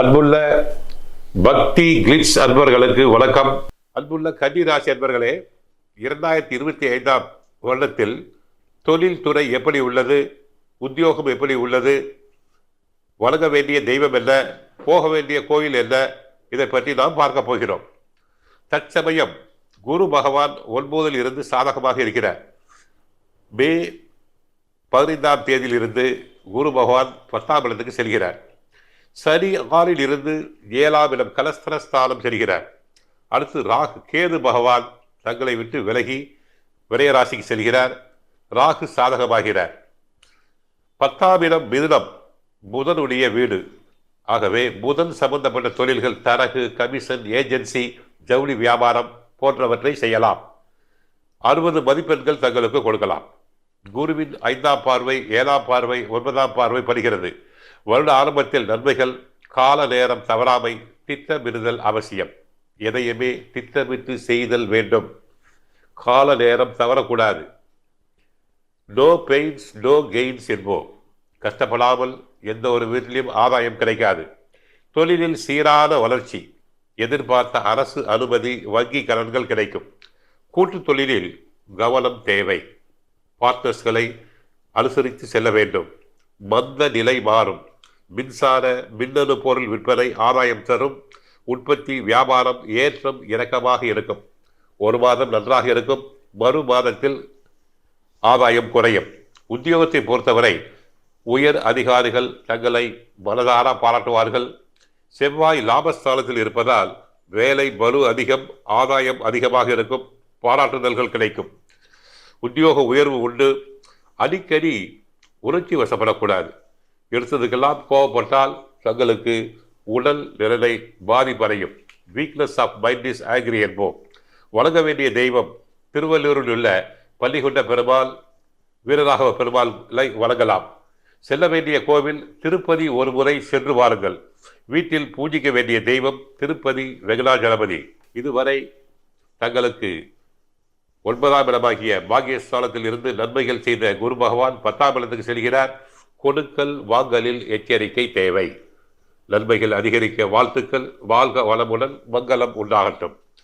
அன்புள்ள பக்தி கிளிட்ஸ் அன்பர்களுக்கு வணக்கம். அன்புள்ள கன்னிராசி அன்பர்களே இரண்டாயிரத்தி இருபத்தி ஐந்தாம் வருடத்தில் தொழில்துறை எப்படி உள்ளது உத்தியோகம் எப்படி உள்ளது வழங்க வேண்டிய தெய்வம் என்ன போக வேண்டிய கோயில் என்ன இதை பற்றி நாம் பார்க்க போகிறோம். தற்சமயம் குரு பகவான் ஒன்பதில் இருந்து சாதகமாக இருக்கிறார். மே பதினைந்தாம் தேதியிலிருந்து குரு பகவான் பத்தாம் இடத்துக்கு செல்கிறார். சனி ஆறில் இருந்து ஏழாம் இடம் கலஸ்தரஸ்தானம் செல்கிறார். அடுத்து ராகு கேது பகவான் தங்களை விட்டு விலகி விரையராசிக்கு செல்கிறார். ராகு சாதகமாகிறார். பத்தாம் இடம் மிதுனம் புதனுடைய வீடு. ஆகவே புதன் சம்பந்தப்பட்ட தொழில்கள் தரகு கமிஷன் ஏஜென்சி ஜவுளி வியாபாரம் போன்றவற்றை செய்யலாம். அறுபது மதிப்பெண்கள் தங்களுக்கு கொடுக்கலாம். குருவின் ஐந்தாம் பார்வை ஏழாம் பார்வை ஒன்பதாம் பார்வை படுகிறது. வருட ஆரம்பத்தில் நன்மைகள் கால நேரம் தவறாமை திட்டமிடுதல் அவசியம். எதையுமே திட்டமிட்டு செய்தல் வேண்டும். கால நேரம் தவறக்கூடாது. நோ பெயின்ஸ் நோ கெயின்ஸ் என்போம். கஷ்டப்படாமல் எந்த ஒரு வீட்டிலையும் ஆதாயம் கிடைக்காது. தொழிலில் சீரான வளர்ச்சி எதிர்பார்த்த அரசு அனுமதி வங்கி கடன்கள் கிடைக்கும். கூட்டு தொழிலில் கவனம் தேவை. பார்ட்னர்ஸ்களை அனுசரித்து செல்ல வேண்டும். மந்த நிலை மாறும். மின்சார மின்னணு பொருள் விற்பனை ஆதாயம் தரும் உற்பத்தி வியாபாரம் ஏற்றம் இறக்கமாக இருக்கும். ஒரு மாதம் நன்றாக இருக்கும் மறு மாதத்தில் ஆதாயம் குறையும். உத்தியோகத்தை பொறுத்தவரை உயர் அதிகாரிகள் தங்களை மனதார பாராட்டுவார்கள். செவ்வாய் லாபஸ்தானத்தில் இருப்பதால் வேலை மறு அதிகம் ஆதாயம் அதிகமாக இருக்கும் பாராட்டுதல்கள் கிடைக்கும். உத்தியோக உயர்வு உண்டு. அடிக்கடி உணர்ச்சி வசப்படக்கூடாது. எடுத்ததுக்கெல்லாம் கோவப்பட்டால் தங்களுக்கு உடல் நிலை பாதிப்படையும். Weakness of mind is angry என்போம். வழங்க வேண்டிய தெய்வம் திருவள்ளூரில் உள்ள பள்ளிகொண்ட பெருமாள் வீரராகவ பெருமாளை வழங்கலாம் செல்ல வேண்டிய கோவில் திருப்பதி ஒரு முறை சென்று வாருங்கள். வீட்டில் பூஜிக்க வேண்டிய தெய்வம் திருப்பதி வெங்கடாஜலபதி. இதுவரை தங்களுக்கு ஒன்பதாம் இடமாகிய பாகியஸ்தானத்தில் இருந்து நன்மைகள் செய்த குரு பகவான் பத்தாம் இடத்துக்கு செல்கிறார். கொடுக்கல் வாங்கலில் எச்சரிக்கை தேவை. நன்மைகள் அதிகரிக்க வாழ்த்துக்கள். வாழ்க வளமுடன் மங்களம் உண்டாகட்டும்.